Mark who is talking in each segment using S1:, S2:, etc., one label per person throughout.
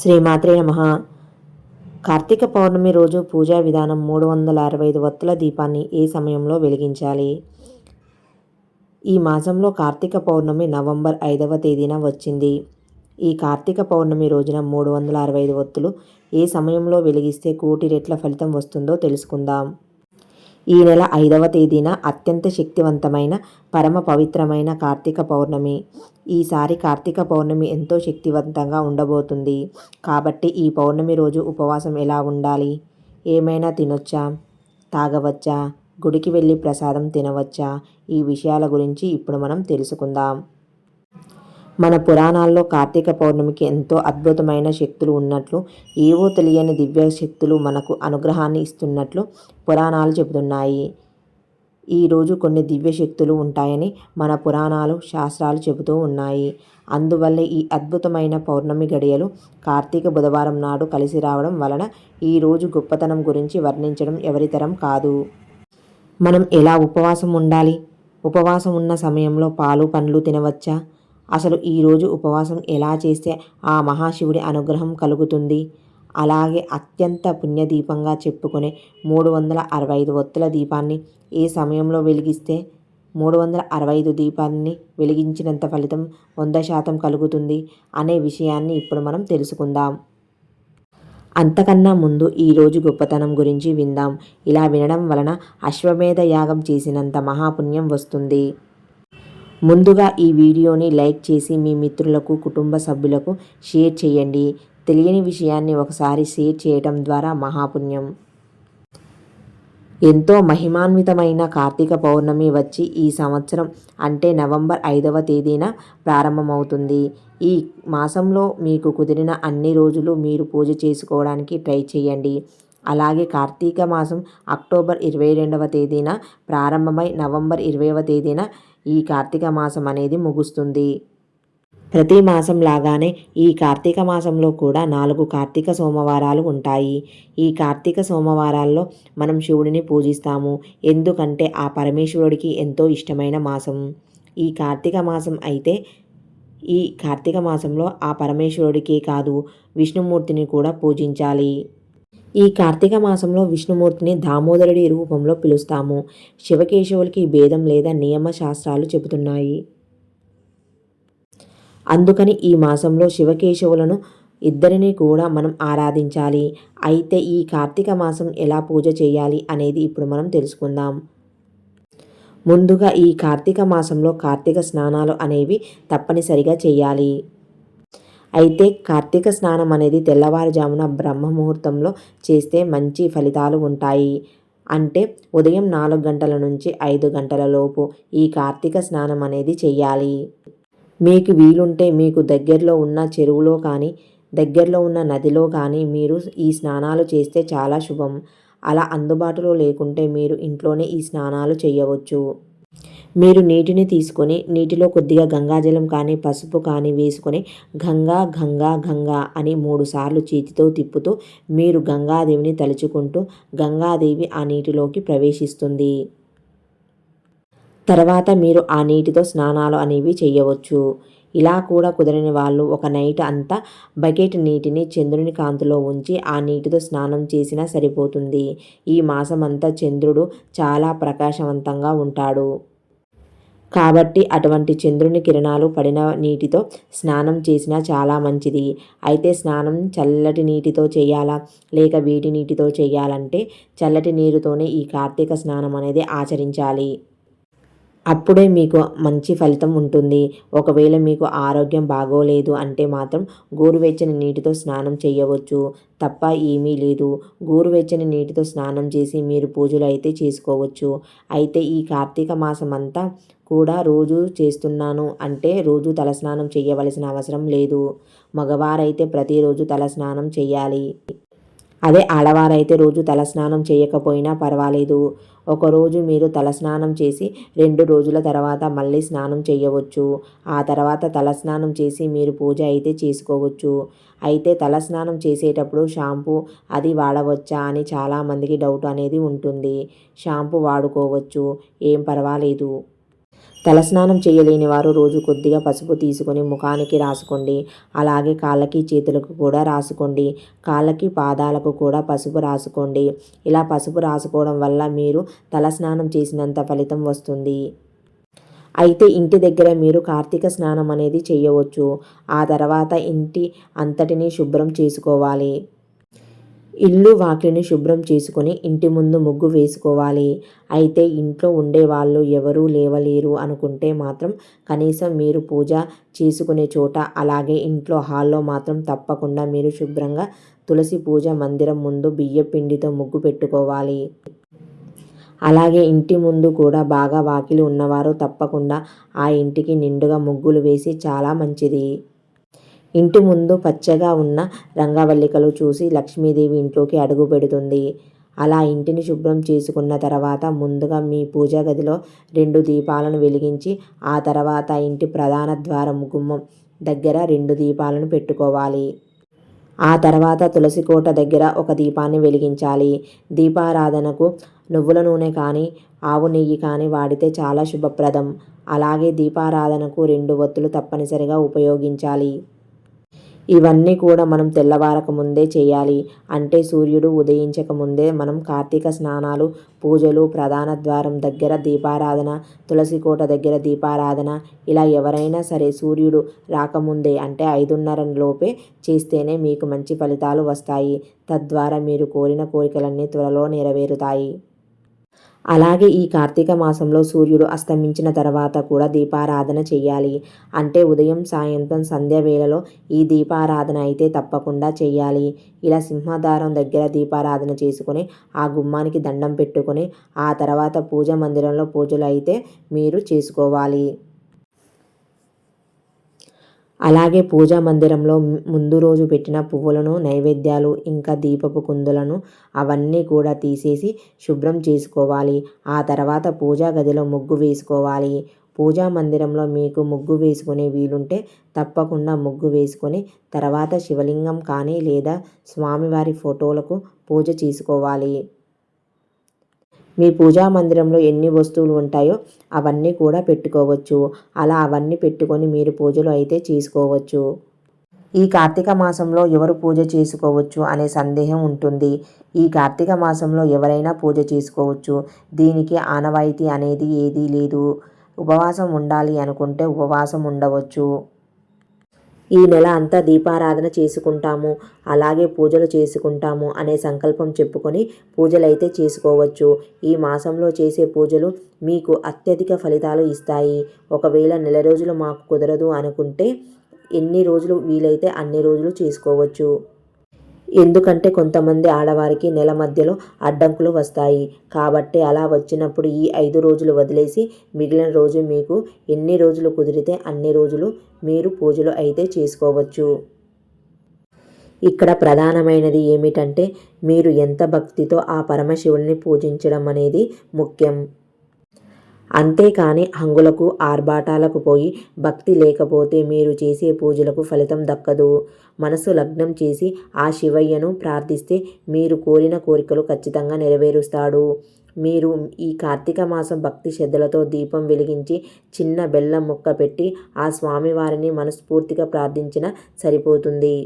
S1: శ్రీమాత్రే నమ. కార్తీక పౌర్ణమి రోజు పూజా విధానం మూడు వందల అరవై ఐదు వత్తుల దీపాన్ని ఏ సమయంలో వెలిగించాలి? ఈ మాసంలో కార్తీక పౌర్ణమి నవంబర్ ఐదవ తేదీన వచ్చింది. ఈ కార్తీక పౌర్ణమి రోజున మూడు వందల అరవై ఐదు వత్తులు ఏ సమయంలో వెలిగిస్తే కోటి రెట్ల ఫలితం వస్తుందో తెలుసుకుందాం. ఈ నెల ఐదవ తేదీన అత్యంత శక్తివంతమైన పరమ పవిత్రమైన కార్తీక పౌర్ణమి. ఈసారి కార్తీక పౌర్ణమి ఎంతో శక్తివంతంగా ఉండబోతుంది. కాబట్టి ఈ పౌర్ణమి రోజు ఉపవాసం ఎలా ఉండాలి? ఏమైనా తినొచ్చా? తాగవచ్చా? గుడికి వెళ్ళి ప్రసాదం తినవచ్చా? ఈ విషయాల గురించి ఇప్పుడు మనం తెలుసుకుందాం. మన పురాణాల్లో కార్తీక పౌర్ణమికి ఎంతో అద్భుతమైన శక్తులు ఉన్నట్లు ఏవో తెలియని దివ్య శక్తులు మనకు అనుగ్రహాన్ని ఇస్తున్నట్లు పురాణాలు చెబుతున్నాయి. ఈరోజు కొన్ని దివ్య శక్తులు ఉంటాయని మన పురాణాలు శాస్త్రాలు చెబుతూ ఉన్నాయి. అందువల్ల ఈ అద్భుతమైన పౌర్ణమి గడియలు కార్తీక బుధవారం నాడు కలిసి రావడం వలన ఈరోజు గొప్పతనం గురించి వర్ణించడం ఎవరితరం కాదు. మనం ఎలా ఉపవాసం ఉండాలి? ఉపవాసం ఉన్న సమయంలో పాలు పండ్లు తినవచ్చా? అసలు ఈరోజు ఉపవాసం ఎలా చేస్తే ఆ మహాశివుడి అనుగ్రహం కలుగుతుంది? అలాగే అత్యంత పుణ్యదీపంగా చెప్పుకునే మూడు వందల అరవై ఐదు ఒత్తుల దీపాన్ని ఏ సమయంలో వెలిగిస్తే? మూడు వందల అరవై ఐదు దీపాన్ని వెలిగించినంత ఫలితం వంద శాతం కలుగుతుంది అనే విషయాన్ని ఇప్పుడు మనం తెలుసుకుందాం. అంతకన్నా ముందు ఈరోజు గొప్పతనం గురించి విందాం. ఇలా వినడం వలన అశ్వమేధ యాగం చేసినంత మహాపుణ్యం వస్తుంది. ముందుగా ఈ వీడియోని లైక్ చేసి మీ మిత్రులకు కుటుంబ సభ్యులకు షేర్ చేయండి. తెలియని విషయాన్ని ఒకసారి షేర్ చేయడం ద్వారా మహాపుణ్యం. ఎంతో మహిమాన్వితమైన కార్తీక పౌర్ణమి వచ్చి ఈ సంవత్సరం అంటే నవంబర్ ఐదవ తేదీన ప్రారంభమవుతుంది. ఈ మాసంలో మీకు కుదిరిన అన్ని రోజులు మీరు పూజ చేసుకోవడానికి ట్రై చేయండి. అలాగే కార్తీక మాసం అక్టోబర్ ఇరవై రెండవ తేదీన ప్రారంభమై నవంబర్ ఇరవైవ తేదీన ఈ కార్తీక మాసం అనేది ముగుస్తుంది. ప్రతి మాసం లాగానే ఈ కార్తీక మాసంలో కూడా నాలుగు కార్తీక సోమవారాలు ఉంటాయి. ఈ కార్తీక సోమవారాల్లో మనం శివుడిని పూజిస్తాము. ఎందుకంటే ఆ పరమేశ్వరుడికి ఎంతో ఇష్టమైన మాసం. ఈ కార్తీక మాసం అయితే ఈ కార్తీక మాసంలో ఆ పరమేశ్వరుడికే కాదు విష్ణుమూర్తిని కూడా పూజించాలి. ఈ కార్తీక మాసంలో విష్ణుమూర్తిని దామోదరుడి రూపంలో పిలుస్తాము. శివకేశవులకి భేదం లేదా నియమ శాస్త్రాలు చెబుతున్నాయి. అందుకని ఈ మాసంలో శివకేశవులను ఇద్దరిని కూడా మనం ఆరాధించాలి. అయితే ఈ కార్తీక మాసం ఎలా పూజ చేయాలి అనేది ఇప్పుడు మనం తెలుసుకుందాం. ముందుగా ఈ కార్తీక మాసంలో కార్తీక స్నానాలు అనేవి తప్పనిసరిగా చేయాలి. అయితే కార్తీక స్నానం అనేది తెల్లవారుజామున బ్రహ్మ ముహూర్తంలో చేస్తే మంచి ఫలితాలు ఉంటాయి. అంటే ఉదయం నాలుగు గంటల నుంచి ఐదు గంటల లోపు ఈ కార్తీక స్నానం అనేది చెయ్యాలి. మీకు వీలుంటే మీకు దగ్గరలో ఉన్న చెరువులో కానీ దగ్గరలో ఉన్న నదిలో కానీ మీరు ఈ స్నానాలు చేస్తే చాలా శుభం. అలా అందుబాటులో లేకుంటే మీరు ఇంట్లోనే ఈ స్నానాలు చేయవచ్చు మీరు నీటిని తీసుకొని నీటిలో కొద్దిగా గంగాజలం కానీ పసుపు కానీ వేసుకొని గంగా గంగా గంగా అని మూడుసార్లు చేతితో తిప్పుతూ మీరు గంగాదేవిని తలుచుకుంటూ గంగాదేవి ఆ నీటిలోకి ప్రవేశిస్తుంది. తర్వాత మీరు ఆ నీటితో స్నానాలు అనేవి చేయవచ్చు. ఇలా కూడా కుదరని వాళ్ళు ఒక నైట్ అంతా బకెట్ నీటిని చంద్రుని కాంతిలో ఉంచి ఆ నీటితో స్నానం చేసినా సరిపోతుంది. ఈ మాసం అంతా చంద్రుడు చాలా ప్రకాశవంతంగా ఉంటాడు. కాబట్టి అటువంటి చంద్రుని కిరణాలు పడిన నీటితో స్నానం చేసినా చాలా మంచిది. అయితే స్నానం చల్లటి నీటితో చేయాలా? లేక వేడి నీటితో చేయాలంటే చల్లటి నీరుతోనే ఈ కార్తీక స్నానం అనేది ఆచరించాలి. అప్పుడే మీకు మంచి ఫలితం ఉంటుంది. ఒకవేళ మీకు ఆరోగ్యం బాగోలేదు అంటే మాత్రం గోరువెచ్చని నీటితో స్నానం చేయవచ్చు. తప్ప ఏమీ లేదు. గోరువెచ్చని నీటితో స్నానం చేసి మీరు పూజలు అయితే చేసుకోవచ్చు. అయితే ఈ కార్తీక మాసం అంతా కూడా రోజు చేస్తున్నాను అంటే రోజు తలస్నానం చేయవలసిన అవసరం లేదు. మగవారైతే ప్రతిరోజు తలస్నానం చేయాలి. అదే ఆడవారైతే రోజు తలస్నానం చేయకపోయినా పర్వాలేదు. ఒకరోజు మీరు తలస్నానం చేసి రెండు రోజుల తర్వాత మళ్ళీ స్నానం చేయవచ్చు. ఆ తర్వాత తలస్నానం చేసి మీరు పూజ అయితే చేసుకోవచ్చు. అయితే తలస్నానం చేసేటప్పుడు షాంపూ అది వాడవచ్చా అని చాలామందికి డౌట్ అనేది ఉంటుంది. షాంపూ వాడుకోవచ్చు. ఏం పర్వాలేదు. తలస్నానం చేయలేని వారు రోజు కొద్దిగా పసుపు తీసుకొని ముఖానికి రాసుకోండి. అలాగే కాళ్ళకి చేతులకు కూడా రాసుకోండి. కాళ్ళకి పాదాలకు కూడా పసుపు రాసుకోండి. ఇలా పసుపు రాసుకోవడం వల్ల మీరు తలస్నానం చేసినంత ఫలితం వస్తుంది. అయితే ఇంటి దగ్గర మీరు కార్తీక స్నానం అనేది చేయవచ్చు. ఆ తర్వాత ఇంటి అంతటినీ శుభ్రం చేసుకోవాలి. ఇల్లు వాకిలిని శుభ్రం చేసుకొని ఇంటి ముందు ముగ్గు వేసుకోవాలి. అయితే ఇంట్లో ఉండే వాళ్ళు ఎవరూ లేవలేరు అనుకుంటే మాత్రం కనీసం మీరు పూజ చేసుకునే చోట అలాగే ఇంట్లో హాల్లో మాత్రం తప్పకుండా మీరు శుభ్రంగా తులసి పూజ మందిరం ముందు బియ్య పిండితో ముగ్గు పెట్టుకోవాలి. అలాగే ఇంటి ముందు కూడా బాగా వాకిలి ఉన్నవారు తప్పకుండా ఆ ఇంటికి నిండుగా ముగ్గులు వేసి చాలా మంచిది. ఇంటి ముందు పచ్చగా ఉన్న రంగవల్లికలు చూసి లక్ష్మీదేవి ఇంట్లోకి అడుగు పెడుతుంది. అలా ఇంటిని శుభ్రం చేసుకున్న తర్వాత ముందుగా మీ పూజా గదిలో రెండు దీపాలను వెలిగించి ఆ తర్వాత ఇంటి ప్రధాన ద్వారం గుమ్మం దగ్గర రెండు దీపాలను పెట్టుకోవాలి. ఆ తర్వాత తులసి కోట దగ్గర ఒక దీపాన్ని వెలిగించాలి. దీపారాధనకు నువ్వుల నూనె కానీ ఆవు నెయ్యి కానీ వాడితే చాలా శుభప్రదం. అలాగే దీపారాధనకు రెండు ఒత్తులు తప్పనిసరిగా ఉపయోగించాలి. ఇవన్నీ కూడా మనం తెల్లవారక ముందే చేయాలి. అంటే సూర్యుడు ఉదయించక ముందే మనం కార్తీక స్నానాలు పూజలు ప్రధాన ద్వారం దగ్గర దీపారాధన తులసి కోట దగ్గర దీపారాధన ఇలా ఎవరైనా సరే సూర్యుడు రాకముందే అంటే ఐదున్నర లోపే చేస్తేనే మీకు మంచి ఫలితాలు వస్తాయి. తద్వారా మీరు కోరిన కోరికలన్నీ త్వరలో నెరవేరుతాయి. అలాగే ఈ కార్తీక మాసంలో సూర్యుడు అస్తమించిన తర్వాత కూడా దీపారాధన చేయాలి. అంటే ఉదయం సాయంత్రం సంధ్య వేళలో ఈ దీపారాధన అయితే తప్పకుండా చేయాలి. ఇలా సింహదారం దగ్గర దీపారాధన చేసుకొని ఆ గుమ్మానికి దండం పెట్టుకొని ఆ తర్వాత పూజ మందిరంలో పూజలు అయితే మీరు చేసుకోవాలి. అలాగే పూజా మందిరంలో ముందు రోజు పెట్టిన పువ్వులను నైవేద్యాలు ఇంకా దీపపు కుందులను అవన్నీ కూడా తీసేసి శుభ్రం చేసుకోవాలి. ఆ తర్వాత పూజా గదిలో ముగ్గు వేసుకోవాలి. పూజా మందిరంలో మీకు ముగ్గు వేసుకునే వీలుంటే తప్పకుండా ముగ్గు వేసుకొని తర్వాత శివలింగం కానీ లేదా స్వామివారి ఫోటోలకు పూజ చేసుకోవాలి. మీ పూజా మందిరంలో ఎన్ని వస్తువులు ఉంటాయో అవన్నీ కూడా పెట్టుకోవచ్చు. అలా అవన్నీ పెట్టుకొని మీరు పూజలు అయితే చేసుకోవచ్చు. ఈ కార్తీక మాసంలో ఎవరు పూజ చేసుకోవచ్చు అనే సందేహం ఉంటుంది. ఈ కార్తీక మాసంలో ఎవరైనా పూజ చేసుకోవచ్చు. దీనికి ఆనవాయితీ అనేది ఏదీ లేదు. ఉపవాసం ఉండాలి అనుకుంటే ఉపవాసం ఉండవచ్చు. ఈ నెల అంతా దీపారాధన చేసుకుంటాము అలాగే పూజలు చేసుకుంటాము అనే సంకల్పం చెప్పుకొని పూజలైతే చేసుకోవచ్చు. ఈ మాసంలో చేసే పూజలు మీకు అత్యధిక ఫలితాలు ఇస్తాయి. ఒకవేళ నెల రోజులు మాకు కుదరదు అనుకుంటే ఎన్ని రోజులు వీలైతే అన్ని రోజులు చేసుకోవచ్చు. ఎందుకంటే కొంతమంది ఆడవారికి నెల మధ్యలో అడ్డంకులు వస్తాయి. కాబట్టి అలా వచ్చినప్పుడు ఈ ఐదు రోజులు వదిలేసి మిగిలిన రోజు మీకు ఎన్ని రోజులు కుదిరితే అన్ని రోజులు మీరు పూజలు అయితే చేసుకోవచ్చు. ఇక్కడ ప్రధానమైనది ఏమిటంటే మీరు ఎంత భక్తితో ఆ పరమశివుల్ని పూజించడం అనేది ముఖ్యం. అంతేకాని హంగులకు ఆర్భాటాలకు పోయి భక్తి లేకపోతే మీరు చేసే పూజలకు ఫలితం దక్కదు. మనసు లగ్నం చేసి ఆ శివయ్యను ప్రార్థిస్తే మీరు కోరిన కోరికలు ఖచ్చితంగా నెరవేరుస్తాడు. మీరు ఈ కార్తీక మాసం భక్తి శ్రద్ధలతో దీపం వెలిగించి చిన్న బెల్లం ముక్క పెట్టి ఆ స్వామివారిని మనస్ఫూర్తిగా ప్రార్థించిన సరిపోతుంది.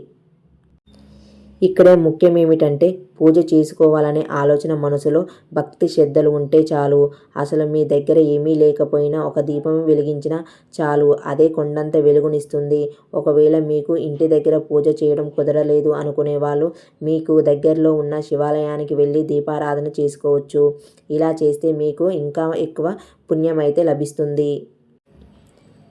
S1: ఇక్కడ ముఖ్యం ఏమిటంటే పూజ చేసుకోవాలనే ఆలోచన మనసులో భక్తి శ్రద్ధలు ఉంటే చాలు. అసలు మీ దగ్గర ఏమీ లేకపోయినా ఒక దీపం వెలిగించినా చాలు. అదే కొండంత వెలుగునిస్తుంది. ఒకవేళ మీకు ఇంటి దగ్గర పూజ చేయడం కుదరలేదు అనుకునే వాళ్ళు మీకు దగ్గరలో ఉన్న శివాలయానికి వెళ్ళి దీపారాధన చేసుకోవచ్చు. ఇలా చేస్తే మీకు ఇంకా ఎక్కువ పుణ్యం అయితే లభిస్తుంది.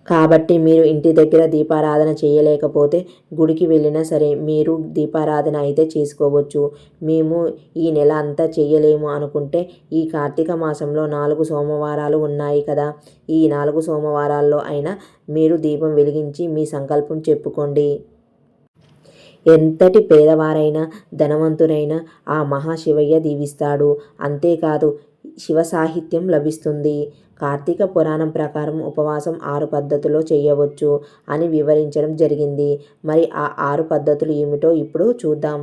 S1: కాబట్టి మీరు ఇంటి దగ్గర దీపారాధన చేయలేకపోతే గుడికి వెళ్ళినా సరే మీరు దీపారాధన అయితే చేసుకోవచ్చు. మేము ఈ నెల అంతా చేయలేము అనుకుంటే ఈ కార్తీక మాసంలో నాలుగు సోమవారాలు ఉన్నాయి కదా. ఈ నాలుగు సోమవారాల్లో అయినా మీరు దీపం వెలిగించి మీ సంకల్పం చెప్పుకోండి. ఎంతటి పేదవారైనా ధనవంతునైనా ఆ మహాశివయ్య దీవిస్తాడు. అంతేకాదు శివ సాహిత్యం లభిస్తుంది. కార్తీక పురాణం ప్రకారం ఉపవాసం ఆరు పద్ధతుల్లో చేయవచ్చు అని వివరించడం జరిగింది. మరి ఆ ఆరు పద్ధతులు ఏమిటో ఇప్పుడు చూద్దాం.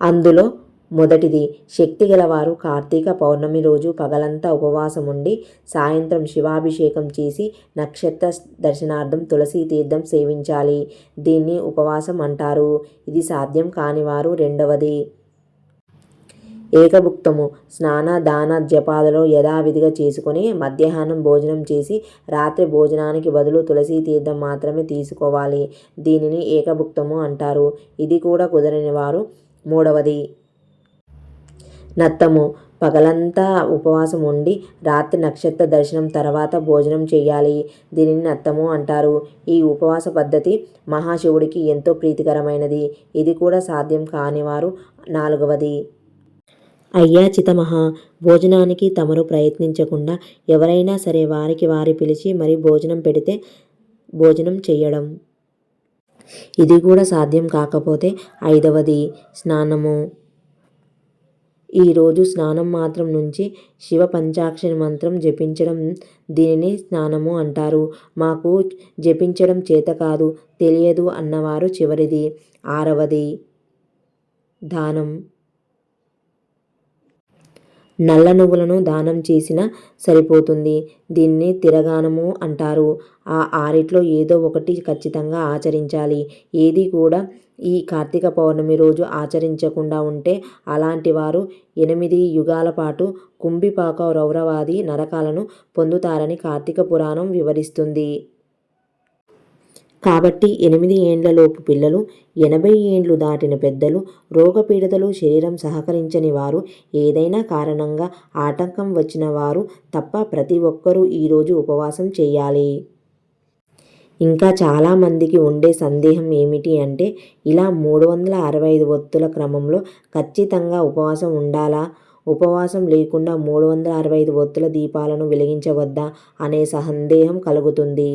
S1: అందులో మొదటిది శక్తి గలవారు కార్తీక పౌర్ణమి రోజు పగలంతా ఉపవాసం ఉండి సాయంత్రం శివాభిషేకం చేసి నక్షత్ర దర్శనార్థం తులసి తీర్థం సేవించాలి. దీన్ని ఉపవాసం అంటారు. ఇది సాధ్యం కానివారు రెండవది. ఏకభుక్తము. స్నాన దాన జపాలలో యథావిధిగా చేసుకొని మధ్యాహ్నం భోజనం చేసి రాత్రి భోజనానికి బదులు తులసి తీర్థం మాత్రమే తీసుకోవాలి. దీనిని ఏకభుక్తము అంటారు. ఇది కూడా కుదరని వారు. మూడవది నత్తము. పగలంతా ఉపవాసం ఉండి రాత్రి నక్షత్ర దర్శనం తర్వాత భోజనం చేయాలి. దీనిని నత్తము అంటారు. ఈ ఉపవాస పద్ధతి మహాశివుడికి ఎంతో ప్రీతికరమైనది. ఇది కూడా సాధ్యం కానివారు నాలుగవది అయ్యా చితమహా భోజనానికి తమరు ప్రయత్నించకుండా ఎవరైనా సరే వారికి వారి పిలిచి మరి భోజనం పెడితే భోజనం చేయడం ఇది కూడా సాధ్యం కాకపోతే ఐదవది స్నానము. ఈరోజు స్నానం మాత్రం నుంచి శివ పంచాక్షరి మంత్రం జపించడం దీనిని స్నానము అంటారు. మాకు జపించడం చేత కాదు తెలియదు అన్నవారు చివరిది. ఆరవది దానం. నల్ల నువ్వులను దానం చేసినా సరిపోతుంది. దీన్ని తిరగానము అంటారు. ఆ ఆరిట్లో ఏదో ఒకటి ఖచ్చితంగా ఆచరించాలి. ఏది కూడా ఈ కార్తీక పౌర్ణమి రోజు ఆచరించకుండా ఉంటే అలాంటి వారు ఎనిమిది యుగాల పాటు కుంభిపాక రౌరవాది నరకాలను పొందుతారని కార్తీక పురాణం వివరిస్తుంది. కాబట్టి ఎనిమిది ఏండ్లలోపు పిల్లలు ఎనభై ఏండ్లు దాటిన పెద్దలు రోగపీడితలు శరీరం సహకరించని వారు ఏదైనా కారణంగా ఆటంకం వచ్చిన వారు తప్ప ప్రతి ఒక్కరూ ఈరోజు ఉపవాసం చేయాలి. ఇంకా చాలామందికి ఉండే సందేహం ఏమిటి అంటే ఇలా మూడు వందల అరవై ఐదు ఒత్తుల క్రమంలో ఖచ్చితంగా ఉపవాసం ఉండాలా? ఉపవాసం లేకుండా మూడు వందల అరవై ఐదు ఒత్తుల దీపాలను వెలిగించవద్దా? అనే సందేహం కలుగుతుంది.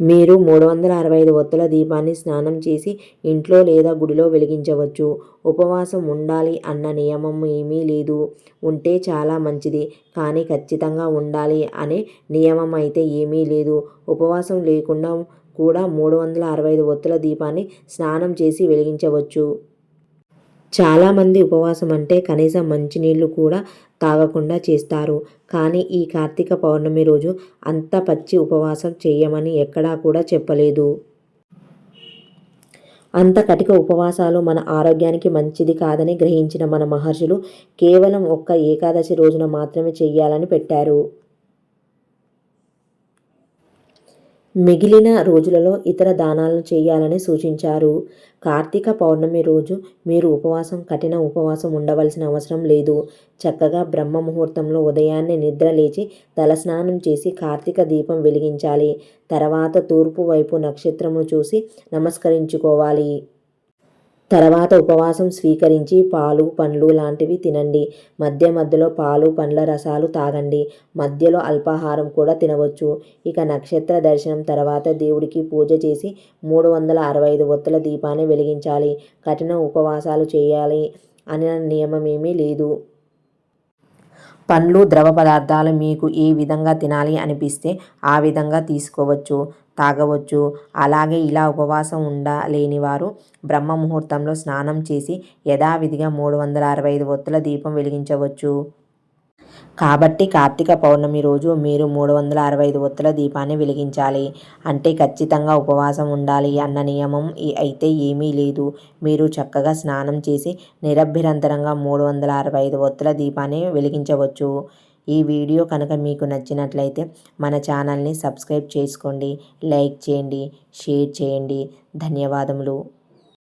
S1: మీరు మూడు వందల అరవై ఐదు ఒత్తుల దీపాన్ని స్నానం చేసి ఇంట్లో లేదా గుడిలో వెలిగించవచ్చు. ఉపవాసం ఉండాలి అన్న నియమం ఏమీ లేదు. ఉంటే చాలా మంచిది కానీ ఖచ్చితంగా ఉండాలి అనే నియమం అయితే ఏమీ లేదు. ఉపవాసం లేకుండా కూడా మూడు వందల అరవై ఐదు ఒత్తుల దీపాన్ని స్నానం చేసి వెలిగించవచ్చు. చాలామంది ఉపవాసం అంటే కనీసం మంచినీళ్ళు కూడా తాగకుండా చేస్తారు. కానీ ఈ కార్తీక పౌర్ణమి రోజు అంత పచ్చి ఉపవాసం చేయమని ఎక్కడా కూడా చెప్పలేదు. అంత కటిక ఉపవాసాలు మన ఆరోగ్యానికి మంచిది కాదని గ్రహించిన మన మహర్షులు కేవలం ఒక్క ఏకాదశి రోజున మాత్రమే చేయాలని పెట్టారు. మిగిలిన రోజులలో ఇతర దానాలను చేయాలని సూచించారు. కార్తీక పౌర్ణమి రోజు మీరు ఉపవాసం కఠిన ఉపవాసం ఉండవలసిన అవసరం లేదు. చక్కగా బ్రహ్మ ముహూర్తంలో ఉదయాన్నే నిద్ర లేచి తలస్నానం చేసి కార్తీక దీపం వెలిగించాలి. తర్వాత తూర్పు వైపు నక్షత్రము చూసి నమస్కరించుకోవాలి. తర్వాత ఉపవాసం స్వీకరించి పాలు పండ్లు లాంటివి తినండి. మధ్య మధ్యలో పాలు పండ్ల రసాలు తాగండి. మధ్యలో అల్పాహారం కూడా తినవచ్చు. ఇక నక్షత్ర దర్శనం తర్వాత దేవుడికి పూజ చేసి మూడు వందల అరవై ఐదు ఒత్తుల దీపాన్ని వెలిగించాలి. కఠిన ఉపవాసాలు చేయాలి అనే నియమం ఏమీ లేదు. పండ్లు ద్రవ పదార్థాలు మీకు ఏ విధంగా తినాలి అనిపిస్తే ఆ విధంగా తీసుకోవచ్చు. తాగవచ్చు. అలాగే ఇలా ఉపవాసం ఉండలేని వారు బ్రహ్మ ముహూర్తంలో స్నానం చేసి యథావిధిగా మూడు వందల అరవై ఐదు ఒత్తుల దీపం వెలిగించవచ్చు. కాబట్టి కార్తీక పౌర్ణమి రోజు మీరు మూడు వందల అరవై ఐదు ఒత్తుల దీపాన్ని వెలిగించాలి. అంటే ఖచ్చితంగా ఉపవాసం ఉండాలి అన్న నియమం అయితే ఏమీ లేదు. మీరు చక్కగా స్నానం చేసి నిరభ్యంతరంగా మూడు వందల అరవై ఐదు ఒత్తుల దీపాన్ని వెలిగించవచ్చు. ఈ వీడియో కనుక మీకు నచ్చినట్లయితే మన ఛానల్ని సబ్స్క్రైబ్ చేసుకోండి లైక్ చేయండి షేర్ చేయండి. ధన్యవాదములు.